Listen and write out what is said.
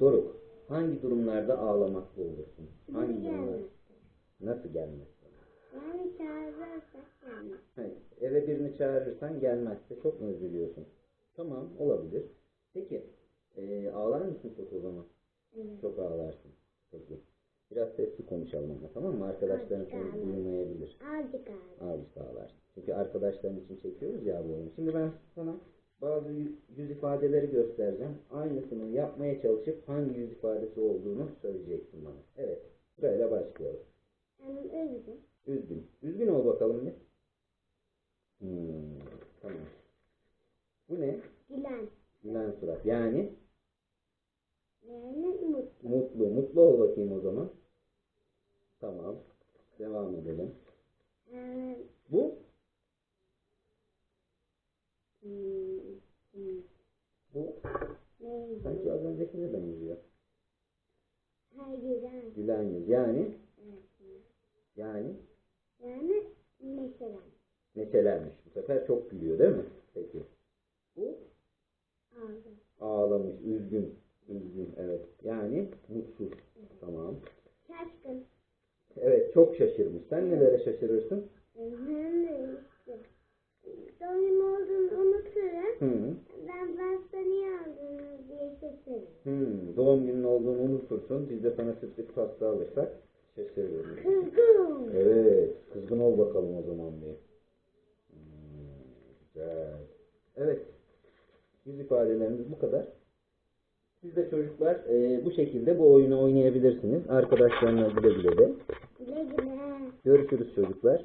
Doruk, hangi durumlarda ağlamaklı olursun? Hangi durumlar? gelmez. Nasıl gelmez? Yani çağırırsak gelmez. Hayır, eve birini çağırırsan gelmezse çok mu üzülüyorsun? Tamam, olabilir. Peki, e, ağlar mısın çok o zaman? Evet. Çok ağlarsın. Peki. Biraz sesli konuşalım ama tamam mı? Arkadaşların Azıcık seni ağlarım. duymayabilir. Azıcık ağır. Azıcık ağlarsın. Çünkü arkadaşların için çekiyoruz ya bu oyunu. Şimdi ben sana bazı ifadeleri göstereceğim. Aynısını yapmaya çalışıp hangi yüz ifadesi olduğunu söyleyeceksin bana. Evet. Sırayla başlayalım. Üzgün. Üzgün. Üzgün ol bakalım bir. Hmm, tamam. Bu ne? Gülen. Gülen surat. Yani Yani mutlu. mutlu. Mutlu ol bakayım o zaman. Tamam. Devam edelim. Yani Bu? hmm, hmm, Bu? neydi? Sanki az öncekine benziyor. Her gülen. Gülen yüz. Yani? Evet. Yani? Yani mesela. Neşelenmiş. Bu sefer çok gülüyor değil mi? Peki. Bu? Ağzı. Ağlamış. Üzgün. Üzgün. Evet. Yani mutsuz. Tamam. Şaşkın. Evet. Çok şaşırmış. Sen nelere şaşırırsın? Ben de işte. Doğum olduğunu unuturum. Hı. Ben Hmm, doğum günün olduğunu unutursun. Biz de sana sürpriz pasta alırsak şaşırırız. Kızgın. Evet. Kızgın ol bakalım o zaman bir. Hmm, güzel. Evet. Yüz ifadelerimiz bu kadar. Siz de çocuklar e, bu şekilde bu oyunu oynayabilirsiniz. Arkadaşlarına güle güle de. Güle güle. Görüşürüz çocuklar.